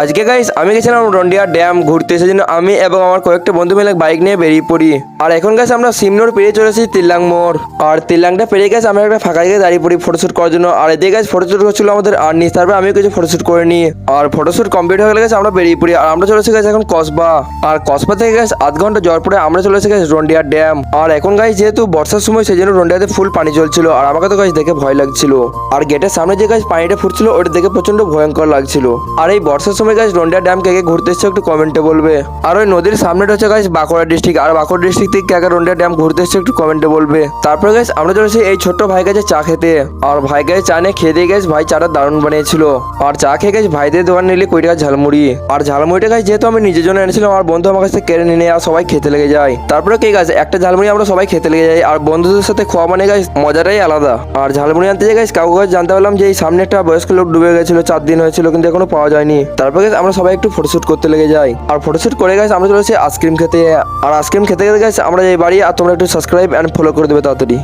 আজকে গাইস আমি গেছিলাম রন্ডিয়া ড্যাম ঘুরতে সেজন্য আমি এবং আমার কয়েকটা বন্ধু মিলে বাইক নিয়ে বেরিয়ে পড়ি। আর এখন গাছ আমরা সিমনোর পেরিয়ে চলেছি তিল্লাং মোড়। আর তিল্লাংটা পেরিয়ে গেছে আমরা একটা ফাঁকা জায়গায় দাঁড়িয়ে পড়ি ফটোশ্যুট করার জন্য। আর এদিকে গাছ ফটোশ্যুট করছিল আমাদের আর্নিস, তারপরে আমিও কিছু ফটোশ্যুট করে নিই আর ফটোশ্যুট কমপ্লিট হয়ে গেলে গেছে আমরা বেরিয়ে পড়ি। আর আমরা চলেছি গেছে এখন কসবা। আর কসবা থেকে গেছে আধ ঘণ্টা যাওয়ার পরে আমরা চলে এসে গেছি রন্ডিয়া ড্যাম আর এখন গাছ যেহেতু বর্ষার সময়, সেই জন্য রন্ডিয়াতে ফুল পানি চলছিল। আর আমাকে তো গাছ দেখে ভয় লাগছিল। আর গেটের সামনে যে গাছ পানিটা ফুটছিল, ওটা দেখে প্রচণ্ড ভয়ঙ্কর লাগছিল। আর এই বর্ষার সময় গাছ রন্ডিয়া ড্যাম কে ঘুরতে এসছে একটু কমেন্টে বলবে। আর ওই নদীর সামনেটা হচ্ছে গাছ বাঁকুড়া ডিস্ট্রিক্ট আর বাঁকুড়া ডিস্ট্রিক্ট থেকে কে কে ড্যাম ঘুরতে এসছে একটু কমেন্টে বলবে। তারপরে গাছ আমরা চলেছি এই ছোট্ট ভাই কাছে চা খেতে। আর ভাই কাছে চা নিয়ে খেয়ে দিয়ে গেছে ভাই চাটা দারুণ বানিয়েছিল। আর চা খেয়ে গেছে ভাইদের দোকান নিলে কুড়ি টাকা ঝালমুড়ি। আর ঝালমুড়িটা গাছ যেহেতু আমি নিজের জন্য এনেছিলাম, আর বন্ধু আমার কাছে কেড়ে নিয়ে আর সবাই খেতে লেগে যায়। তারপরে কে গাছ একটা ঝালমুড়ি আমরা সবাই খেতে লেগে যাই, আর বন্ধুদের সাথে খাওয়া মানে গাছ মজাটাই আলাদা। আর ঝালমুড়ি আনতে যে গাছ কাউকে জানতে পারলাম যে এই সামনে একটা বয়স্ক লোক ডুবে গেছিল, চার দিন হয়েছিল, কিন্তু এখনও পাওয়া যায়নি। তারপরে গাছ আমরা সবাই একটু ফটোশ্যুট করতে লেগে যাই। আর ফটোশ্যুট করে গেছে আমরা চলেছি আইসক্রিম খেতে। আর আইসক্রিম খেতে খেতে গেছে আমরা এই বাড়ি, আর তোমরা একটু সাবস্ক্রাইব অ্যান্ড ফলো করে দেবে তাড়াতাড়ি।